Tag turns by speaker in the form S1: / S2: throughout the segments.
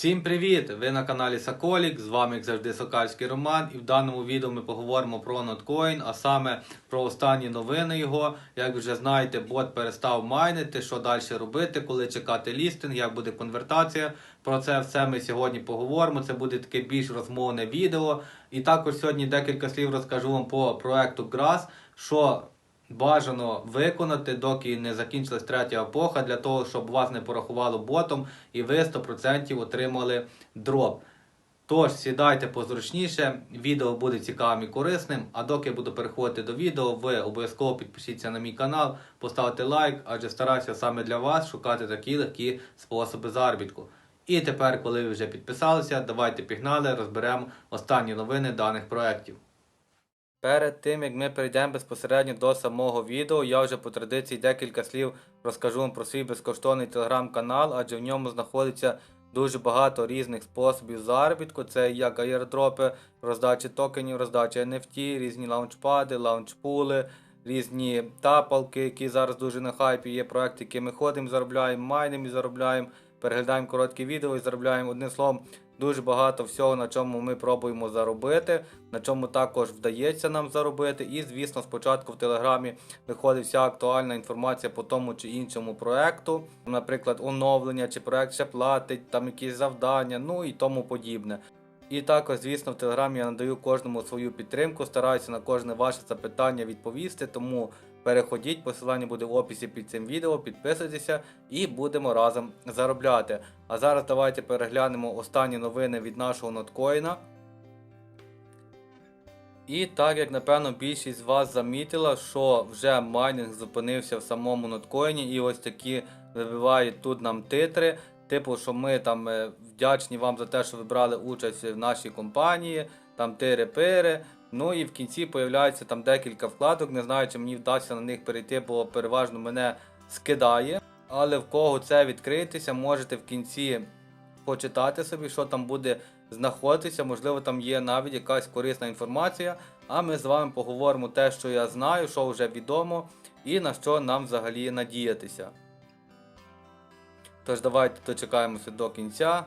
S1: Всім привіт! Ви на каналі Соколік, з вами як завжди Сокальський Роман. І в даному відео ми поговоримо про Notcoin, а саме про останні новини його. Як вже знаєте, бот перестав майнити, що далі робити, коли чекати лістинг, як буде конвертація. Про це все ми сьогодні поговоримо. Це буде таке більш розмовне відео. І також сьогодні декілька слів розкажу вам по проекту GRAS, що бажано виконати, доки не закінчилась третя епоха, для того, щоб вас не порахувало ботом і ви 100% отримали дроп. Тож, сідайте позручніше, відео буде цікавим і корисним. А доки я буду переходити до відео, ви обов'язково підпишіться на мій канал, поставте лайк, адже стараюся саме для вас шукати такі легкі способи заробітку. І тепер, коли ви вже підписалися, давайте пігнали, розберемо останні новини даних проєктів. Перед тим як ми перейдемо безпосередньо до самого відео, я вже по традиції декілька слів розкажу вам про свій безкоштовний телеграм-канал, адже в ньому знаходиться дуже багато різних способів заробітку. Це як аєрдропи, роздачі токенів, роздача NFT, різні лаунчпади, лаунчпули, різні тапалки, які зараз дуже на хайпі. Є проекти, які ми ходимо, заробляємо, майнимо і заробляємо, переглядаємо короткі відео і заробляємо одним словом. Дуже багато всього, на чому ми пробуємо заробити, на чому також вдається нам заробити. І, звісно, спочатку в Телеграмі виходить вся актуальна інформація по тому чи іншому проекту, наприклад, оновлення, чи проект ще платить, там якісь завдання, ну і тому подібне. І також, звісно, в Телеграмі я надаю кожному свою підтримку, стараюся на кожне ваше запитання відповісти, тому переходіть, посилання буде в описі під цим відео, підписуйтеся і будемо разом заробляти. А зараз давайте переглянемо останні новини від нашого ноткоїна. І так як напевно більшість з вас замітила, що вже майнинг зупинився в самому ноткоїні, і ось такі вибивають тут нам титри. Типу, що ми там е, вдячні вам за те, що ви брали участь в нашій компанії, там тири-пири. Ну і в кінці появляється там декілька вкладок. Не знаю, чи мені вдасться на них перейти, бо переважно мене скидає. Але в кого це відкриється, можете в кінці почитати собі, що там буде знаходитися. Можливо, там є навіть якась корисна інформація. А ми з вами поговоримо те, що я знаю, що вже відомо, і на що нам взагалі надіятися. Тож давайте дочекаємося до кінця.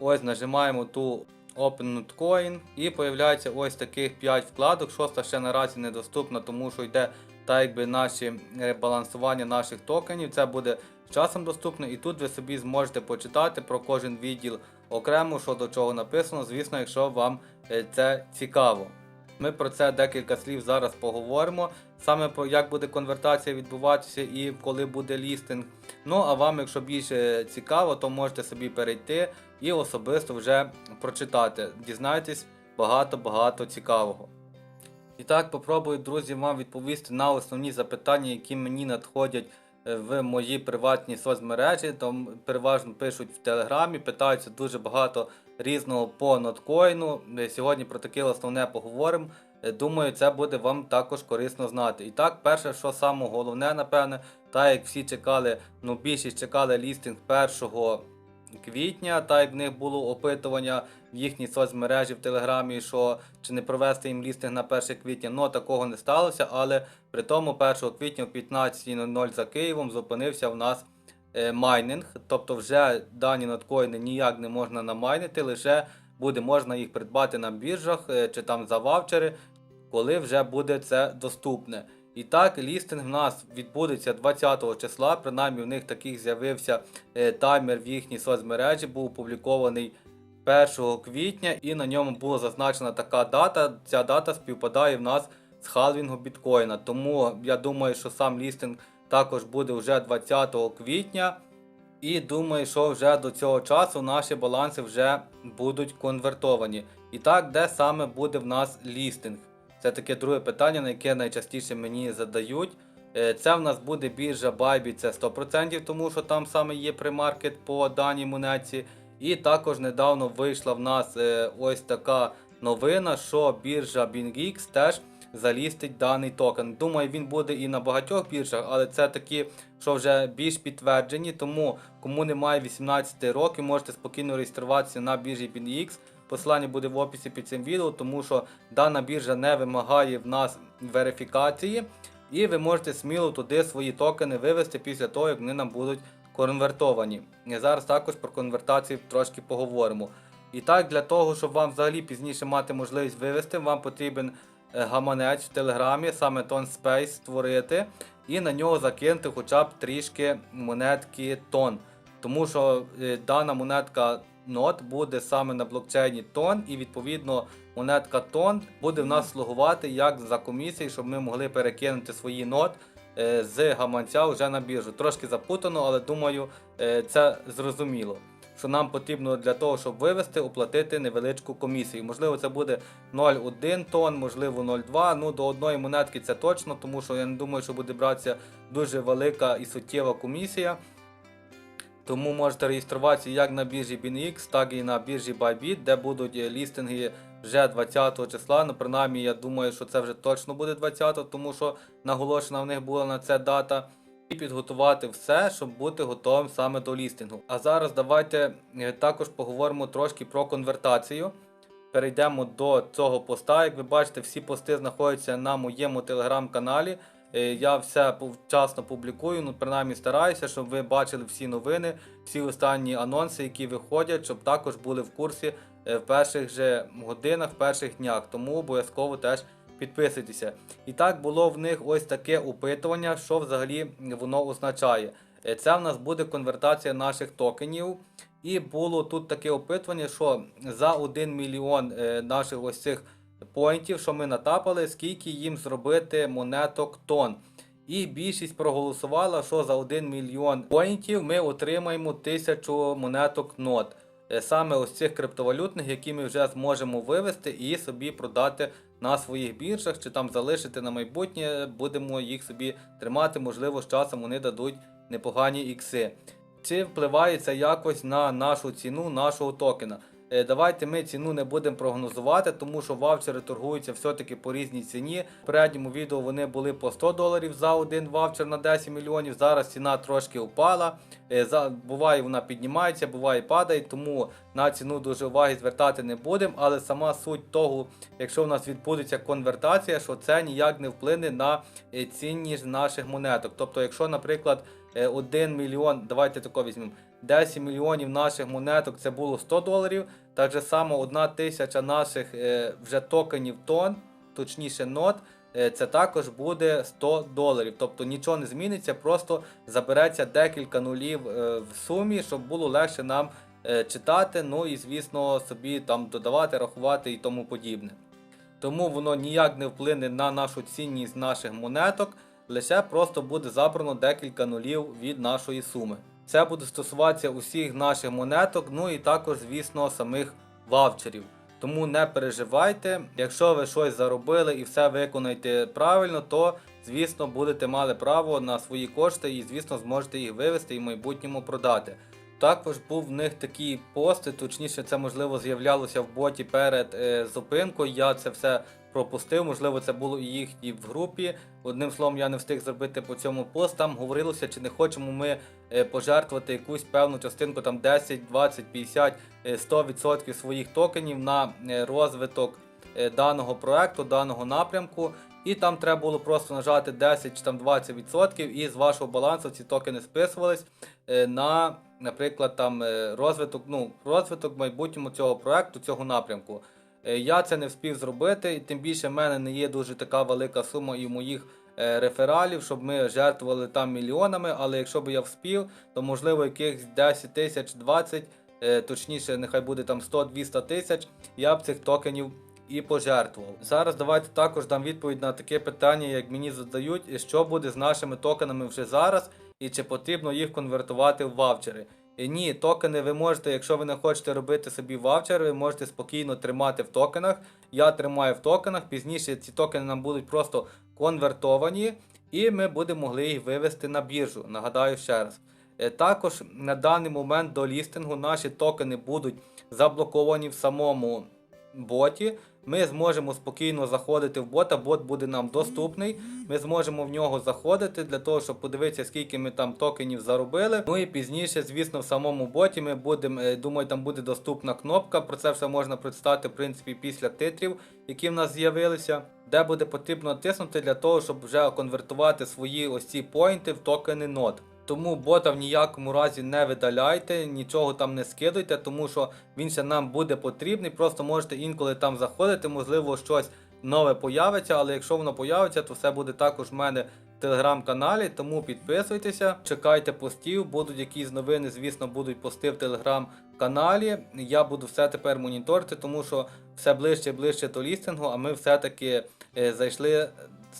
S1: Ось нажимаємо ту Open Notcoin і появляється ось таких 5 вкладок. Шоста ще наразі недоступна, тому що йде так якби наші балансування наших токенів. Це буде з часом доступно, і тут ви собі зможете почитати про кожен відділ окремо, що до чого написано, звісно, якщо вам е, це цікаво. Ми про це декілька слів зараз поговоримо. Саме про як буде конвертація відбуватися і коли буде лістинг. Ну а вам, якщо більше цікаво, то можете собі перейти і особисто вже прочитати. Дізнайтесь багато-багато цікавого. І так, попробую, друзі, вам відповісти на основні запитання, які мені надходять е, в мої приватні соцмережі. Там переважно пишуть в Телеграмі, питаються дуже багато різного по ноткоїну. Е, Сьогодні про таке основне поговоримо. Е, Думаю, це буде вам також корисно знати. І так, перше, що саме головне, напевне, так як всі чекали, ну більшість чекали лістинг 1 квітня, так як в них було опитування в їхній соцмережі в Телеграмі, що чи не провести їм лістинг на 1 квітня, ну такого не сталося, але при тому 1 квітня о 15.00 за Києвом зупинився в нас майнинг, тобто вже дані ноткоїни ніяк не можна намайнити, лише буде можна їх придбати на біржах е, чи там за ваучери, коли вже буде це доступне. І так, лістинг в нас відбудеться 20 числа, принаймні в них таких з'явився е, таймер в їхній соцмережі, був опублікований 1 квітня, і на ньому була зазначена така дата. Ця дата співпадає в нас з халвінгу біткоїна. Тому я думаю, що сам лістинг також буде вже 20 квітня. І думаю, що вже до цього часу наші баланси вже будуть конвертовані. І так, де саме буде в нас лістинг? Це таке друге питання, на яке найчастіше мені задають. Е, Це в нас буде біржа Bybit, це 100%, тому що там саме є примаркет по даній монеті. І також недавно вийшла в нас е, ось така новина, що біржа BingX теж залістить даний токен. Думаю, він буде і на багатьох біржах, але це такі, що вже більш підтверджені. Тому кому немає 18 років, можете спокійно реєструватися на біржі BingX. Посилання буде в описі під цим відео, тому що дана біржа не вимагає в нас верифікації, і ви можете сміло туди свої токени вивести після того, як вони нам будуть конвертовані. І зараз також про конвертацію трошки поговоримо. І так, для того, щоб вам взагалі пізніше мати можливість вивести, вам потрібен гаманець в Телеграмі, саме TonSpace створити, і на нього закинути хоча б трішки монетки тон. Тому що е, дана монетка нот буде саме на блокчейні тон, і відповідно монетка тон буде в нас слугувати як за комісії, щоб ми могли перекинути свої нот е, з гаманця вже на біржу. Трошки запутано, але думаю, е, це зрозуміло. Що нам потрібно для того, щоб вивести, оплатити невеличку комісію. Можливо, це буде 0,1 тонн, можливо 0,2. Ну до одної монетки це точно, тому що я не думаю, що буде братися дуже велика і суттєва комісія. Тому можете реєструватися як на біржі BinX, так і на біржі Bybit, де будуть е, лістинги вже 20 числа. Ну, принаймні, я думаю, що це вже точно буде 20, тому що наголошена в них була на це дата. І підготувати все, щоб бути готовим саме до лістингу. А зараз давайте е, також поговоримо трошки про конвертацію. Перейдемо до цього поста. Як ви бачите, всі пости знаходяться на моєму телеграм-каналі. Е, Я все пов- вчасно публікую, ну принаймні стараюся, щоб ви бачили всі новини, всі останні анонси, які виходять, щоб також були в курсі е, в перших же годинах, в перших днях. Тому обов'язково теж підписуйтеся. І так було в них ось таке опитування, що взагалі воно означає. Е, Це в нас буде конвертація наших токенів. І було тут таке опитування, що за 1 мільйон е, наших ось цих поінтів, що ми натапали, скільки їм зробити монеток тон. І більшість проголосувала, що за 1 мільйон поінтів ми отримаємо 1000 монеток нот. Е, Саме ось цих криптовалютних, які ми вже зможемо вивести і собі продати на своїх біржах, чи там залишити на майбутнє, будемо їх собі тримати, можливо, з часом вони дадуть непогані ікси. Чи впливає це якось на нашу ціну нашого токена? Е, Давайте ми ціну не будемо прогнозувати, тому що ваучери торгуються все-таки по різній ціні. В передньому відео вони були по 100 доларів за один ваучер на 10 мільйонів. Зараз ціна трошки впала. Е, Буває вона піднімається, буває падає, тому на ціну дуже уваги звертати не будемо. Але сама суть того, якщо у нас відбудеться конвертація, що це ніяк не вплине на е, цінність наших монеток. Тобто, якщо, наприклад, е, 1 мільйон, давайте тако візьмемо, 10 мільйонів наших монеток це було 100 доларів. Так же само 1 тисяча наших е, вже токенів тон, точніше нот, е, це також буде 100 доларів. Тобто нічого не зміниться, просто забереться декілька нулів е, в сумі, щоб було легше нам читати, ну і звісно собі там додавати, рахувати і тому подібне. Тому воно ніяк не вплине на нашу цінність наших монеток, лише просто буде забрано декілька нулів від нашої суми. Це буде стосуватися усіх наших монеток, ну і також, звісно, самих ваучерів. Тому не переживайте, якщо ви щось заробили і все виконаєте правильно, то звісно будете мали право на свої кошти і, звісно, зможете їх вивести і в майбутньому продати. Також був в них такі пости, точніше, це можливо з'являлося в боті перед е, зупинкою. Я це все пропустив. Можливо, це було і їх і в групі. Одним словом, я не встиг зробити по цьому пост. Там говорилося, чи не хочемо ми е, пожертвувати якусь певну частинку, там 10, 20, 50, е, 100% своїх токенів на е, розвиток е, даного проекту, даного напрямку. І там треба було просто нажати 10 чи там 20% і з вашого балансу ці токени списувались е, на, наприклад, там е, розвиток, ну, розвиток майбутньому цього проекту, цього напрямку. Е, Я це не встиг зробити, і тим більше в мене не є дуже така велика сума і моїх е, рефералів, щоб ми жертвували там мільйонами. Але якщо б я вспів, то можливо якихось 10 тисяч 20, е, точніше, нехай буде там 100-200 тисяч, я б цих токенів і пожертвував. Зараз давайте також дам відповідь на таке питання, як мені задають, що буде з нашими токенами вже зараз, і чи потрібно їх конвертувати в ваучери. І Ні, токени ви можете, якщо ви не хочете робити собі ваучер, ви можете спокійно тримати в токенах. Я тримаю в токенах. Пізніше ці токени нам будуть просто конвертовані, і ми будемо могли їх вивести на біржу. Нагадаю ще раз. Е, Також на даний момент до лістингу наші токени будуть заблоковані в самому боті. Ми зможемо спокійно заходити в бота, бот буде нам доступний. Ми зможемо в нього заходити для того, щоб подивитися, скільки ми там токенів заробили. Ну і пізніше, звісно, в самому боті ми будемо, е, думаю, там буде доступна кнопка. Про це все можна прочитати, в принципі, після титрів, які в нас з'явилися, де буде потрібно натиснути для того, щоб вже конвертувати свої ось ці поінти в токени нот. Тому бота в ніякому разі не видаляйте, нічого там не скидуйте, тому що він ще нам буде потрібний. Просто можете інколи там заходити, можливо, щось нове появиться, але якщо воно появиться, то все буде також в мене в телеграм-каналі. Тому підписуйтеся, чекайте постів, будуть якісь новини, звісно, будуть пости в телеграм-каналі. Я буду все тепер моніторити, тому що все ближче і ближче до лістингу, а ми все-таки е, зайшли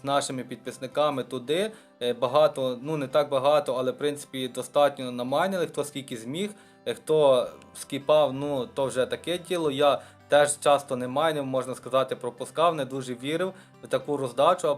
S1: з нашими підписниками туди. Е, Багато, ну не так багато, але в принципі достатньо намайнили, хто скільки зміг, Е, хто скіпав, ну то вже таке діло. Я теж часто не майнив, можна сказати, пропускав, не дуже вірив в таку роздачу, а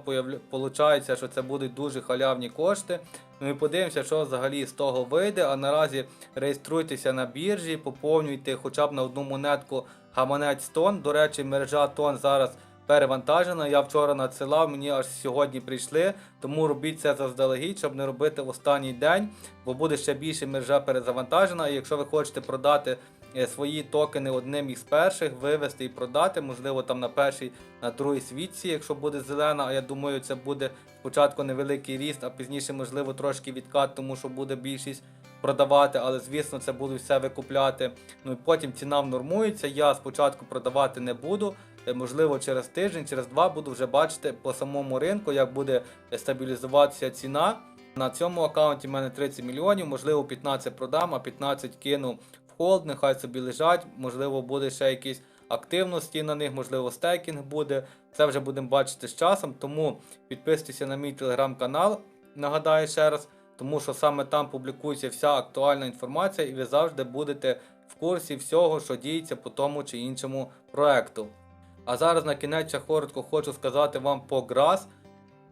S1: виходить, що це будуть дуже халявні кошти. Ну і подивимося, що взагалі з того вийде. А наразі реєструйтеся на біржі, поповнюйте хоча б на одну монетку гаманець тон. До речі, мережа тон зараз перевантажена. Я вчора надсилав, мені аж сьогодні прийшли. Тому робіть це заздалегідь, щоб не робити в останній день, бо буде ще більше мережа перезавантажена. І якщо ви хочете продати е, свої токени одним із перших, вивести і продати, можливо, там на першій, на другій світці, якщо буде зелена, а я думаю, це буде спочатку невеликий ріст, а пізніше, можливо, трошки відкат, тому що буде більшість продавати, але звісно, це будуть все викупляти. Ну і потім ціна внормується. Я спочатку продавати не буду. Е, Можливо, через тиждень, через два буду вже бачити по самому ринку, як буде стабілізуватися ціна. На цьому аккаунті в мене 30 мільйонів, можливо, 15 продам, а 15 кину в холд, нехай собі лежать, можливо, буде ще якісь активності на них, можливо, стейкінг буде. Це вже будемо бачити з часом. Тому підписуйтеся на мій телеграм-канал, нагадаю ще раз, тому що саме там публікується вся актуальна інформація, і ви завжди будете в курсі всього, що діється по тому чи іншому проекту. А зараз на кінець я коротко хочу сказати вам по Грас.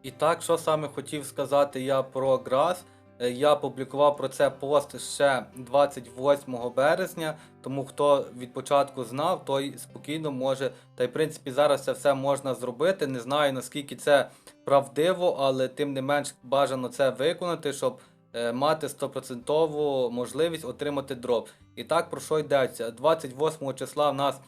S1: І так, що саме хотів сказати я про Грас. Е, Я публікував про це пост ще 28 березня, тому хто від початку знав, той спокійно може. Та й в принципі зараз це все можна зробити. Не знаю наскільки це правдиво, але тим не менш бажано це виконати, щоб е, мати 100% можливість отримати дроп. І так про що йдеться? 28 числа в нас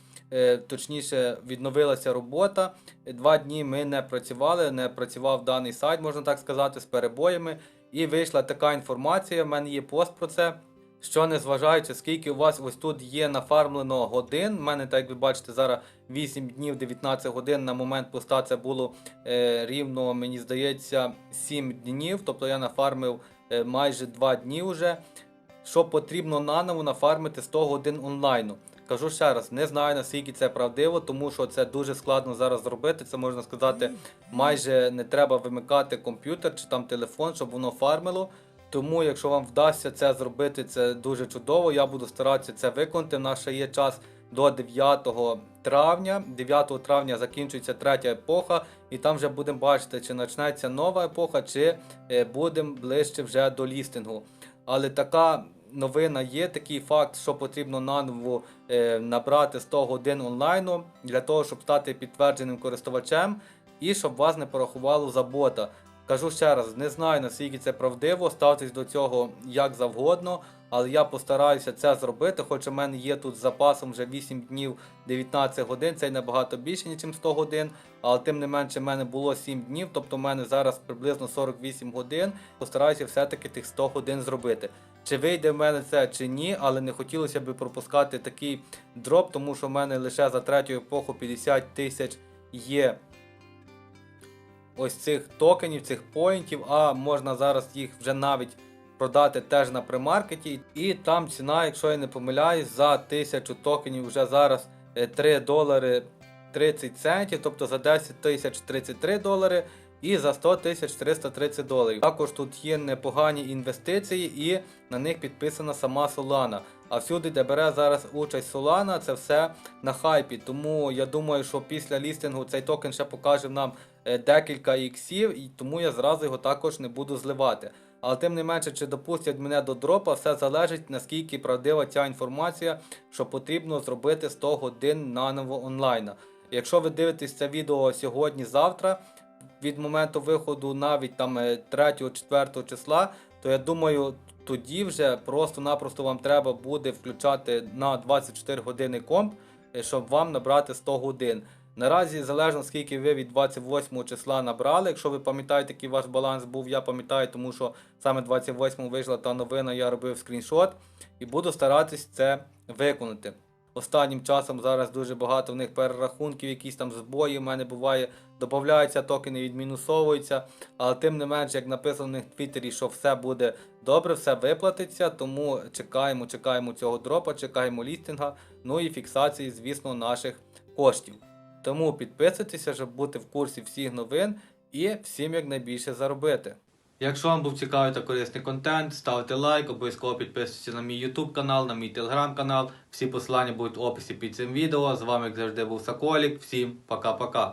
S1: точніше відновилася робота. Два дні ми не працювали, не працював даний сайт, можна так сказати, з перебоями. І вийшла така інформація. в мене є пост про це. Що незважаючи, скільки у вас ось тут є нафармлено годин. У мене, так як ви бачите, зараз 8 днів 19 годин на момент поста це було е, рівно, мені здається, 7 днів. Тобто я нафармив е, майже 2 дні вже. Що потрібно наново нафармити 100 годин онлайну. Кажу ще раз, не знаю наскільки це правдиво, тому що це дуже складно зараз зробити. Це можна сказати, майже не треба вимикати комп'ютер чи там телефон, щоб воно фармило. Тому, якщо вам вдасться це зробити, це дуже чудово. Я буду старатися це виконати. У нас ще є час до 9 травня. 9 травня закінчується третя епоха, і там вже будемо бачити, чи почнеться нова епоха, чи е, будемо ближче вже до лістингу. Але така новина є, такий факт, що потрібно наново е, набрати 100 годин онлайну для того, щоб стати підтвердженим користувачем і щоб вас не порахувало за бота. Кажу ще раз, не знаю наскільки це правдиво, ставтесь до цього як завгодно, але я постараюся це зробити, хоч у мене є тут з запасом вже 8 днів 19 годин, це набагато більше, ніж 100 годин, але тим не менше в мене було 7 днів, тобто в мене зараз приблизно 48 годин. Постараюся все-таки тих 100 годин зробити. Чи вийде в мене це чи ні, але не хотілося б пропускати такий дроп, тому що в мене лише за третю епоху 50 тисяч є ось цих токенів, цих поінтів, а можна зараз їх вже навіть продати теж на примаркеті. І там ціна, якщо я не помиляюсь, за 1000 токенів вже зараз е, 3 долари 30 центів, тобто за 10 тисяч 33 долари. І за 100 тисяч 330 доларів. Також тут є непогані інвестиції, і на них підписана сама Solana. А всюди, де бере зараз участь Solana, це все на хайпі. Тому я думаю, що після лістингу цей токен ще покаже нам е, декілька іксів, і тому я зразу його також не буду зливати. Але тим не менше, чи допустять мене до дропа, все залежить наскільки правдива ця інформація, що потрібно зробити 100 годин наново онлайна. Якщо ви дивитесь це відео сьогодні-завтра, від моменту виходу навіть там 3-4 числа, то я думаю, тоді вже просто-напросто вам треба буде включати на 24 години комп, е, щоб вам набрати 100 годин. Наразі залежно скільки ви від 28 числа набрали. Якщо ви пам'ятаєте, який ваш баланс був, я пам'ятаю, тому що саме 28 вийшла та новина, я робив скріншот і буду старатись це виконати. Останнім часом зараз дуже багато в них перерахунків, якісь там збої в мене буває, додаються токени, відмінусовуються. Але тим не менш, як написано в них в Твіттері, що все буде добре, все виплатиться. Тому чекаємо, чекаємо цього дропа, чекаємо лістинга, ну і фіксації, звісно, наших коштів. Тому підписуйтеся, щоб бути в курсі всіх новин і всім якнайбільше заробити. Якщо вам був цікавий та корисний контент, ставте лайк, обов'язково підписуйтесь на мій YouTube канал, на мій телеграм канал. Всі посилання будуть в описі під цим відео. З вами, як завжди, був Соколік. Всім пока-пока.